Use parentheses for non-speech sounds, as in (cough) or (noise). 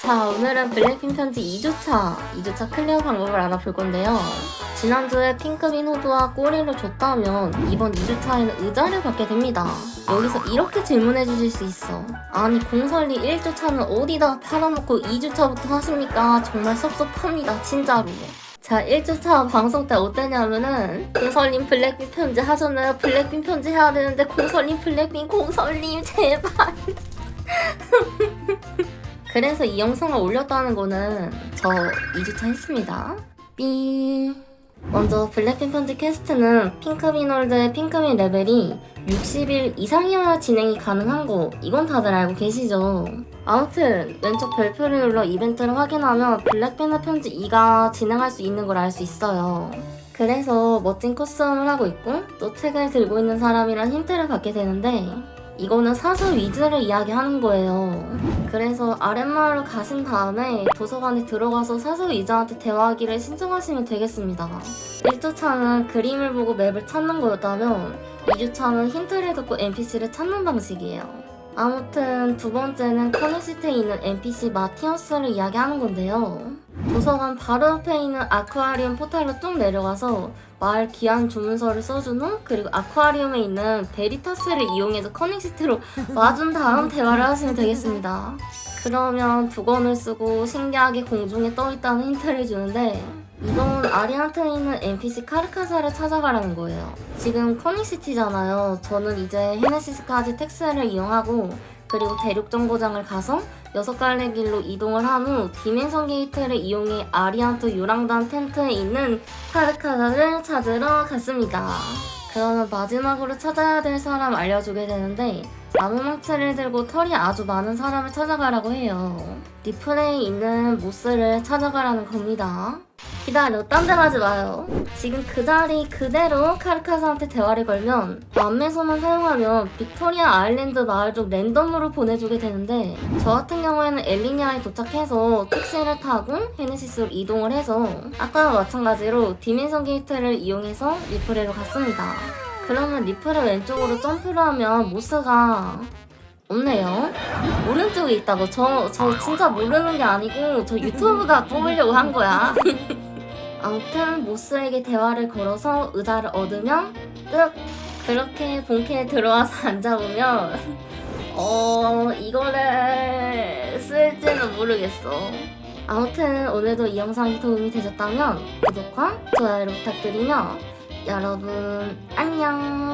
자, 오늘은 블랙핑 편지 2주차, 2주차 클리어 방법을 알아볼 건데요. 지난주에 핑크빈 호두와 꼬리를 줬다면 이번 2주차에는 의자를 받게 됩니다. 여기서 이렇게 질문해 주실 수 있어. 아니, 공설리 1주차는 어디다 팔아먹고 2주차부터 하십니까? 정말 섭섭합니다, 진짜로. 자, 1주차 방송 때 어땠냐면은 공설님 블랙빈 편지 하셨나요? 블랙빈 편지 해야 되는데 공설님 블랙빈 공설님 제발 (laughs) 그래서 이 영상을 올렸다는 거는 저 2주차 했습니다. 삐. 먼저 블랙핑 편지 캐스트는 핑크빈월드의 핑크빈 레벨이 60일 이상이어야 진행이 가능한 거 이건 다들 알고 계시죠? 아무튼 왼쪽 별표를 눌러 이벤트를 확인하면 블랙핑의 편지 2가 진행할 수 있는 걸 알 수 있어요. 그래서 멋진 코스튬을 하고 있고 또 책을 들고 있는 사람이란 힌트를 받게 되는데 이거는 사서 위즈를 이야기하는 거예요. 그래서 아랫마을로 가신 다음에 도서관에 들어가서 사서 위즈한테 대화하기를 신청하시면 되겠습니다. 1주차는 그림을 보고 맵을 찾는 거였다면 2주차는 힌트를 듣고 NPC를 찾는 방식이에요. 아무튼 두 번째는 커니시티에 있는 NPC 마티어스를 이야기하는 건데요. 도서관 바로 앞에 있는 아쿠아리움 포탈로 쭉 내려가서 마을 귀한 주문서를 후 그리고 아쿠아리움에 있는 베리타스를 이용해서 커닝시트로 (laughs) 와준 다음 대화를 하시면 되겠습니다. 그러면 두 권을 쓰고 신기하게 공중에 떠있다는 힌트를 주는데 이건 아리한테 있는 NPC 카르카사를 찾아가라는 거예요. 지금 커닝시티잖아요. 저는 이제 헤네시스까지 택시를 이용하고 그리고 대륙 정거장을 가서 여섯 갈래 길로 이동을 한 후 디멘션 게이트를 이용해 아리안트 요랑단 텐트에 있는 카르카사를 찾으러 갔습니다. 그러면 마지막으로 찾아야 될 사람 알려주게 되는데 나무망치를 들고 털이 아주 많은 사람을 찾아가라고 해요. 리플레이에 있는 모스를 찾아가라는 겁니다. 기다려, 딴 데 가지 마요. 지금 그 자리 그대로 카르카사한테 대화를 걸면 안매소만 사용하면 빅토리아 아일랜드 마을 쪽 랜덤으로 보내주게 되는데 저 같은 경우에는 엘리니아에 도착해서 택시를 타고 헤네시스로 이동을 해서 아까와 마찬가지로 디멘션 게이트를 이용해서 리프레로 갔습니다. 그러면 리프레 왼쪽으로 점프를 하면 모스가 없네요. 오른쪽에 있다고. 저, 저 진짜 모르는 게 아니고, 저 유튜브가 뽑으려고 한 거야. (laughs) 아무튼, 모스에게 대화를 걸어서 의자를 얻으면, 끝! 그렇게 본캐에 들어와서 (laughs) 앉아보면, 어, 이거를 쓸지는 모르겠어. 아무튼, 오늘도 이 영상이 도움이 되셨다면, 구독과 좋아요를 부탁드리며, 여러분, 안녕!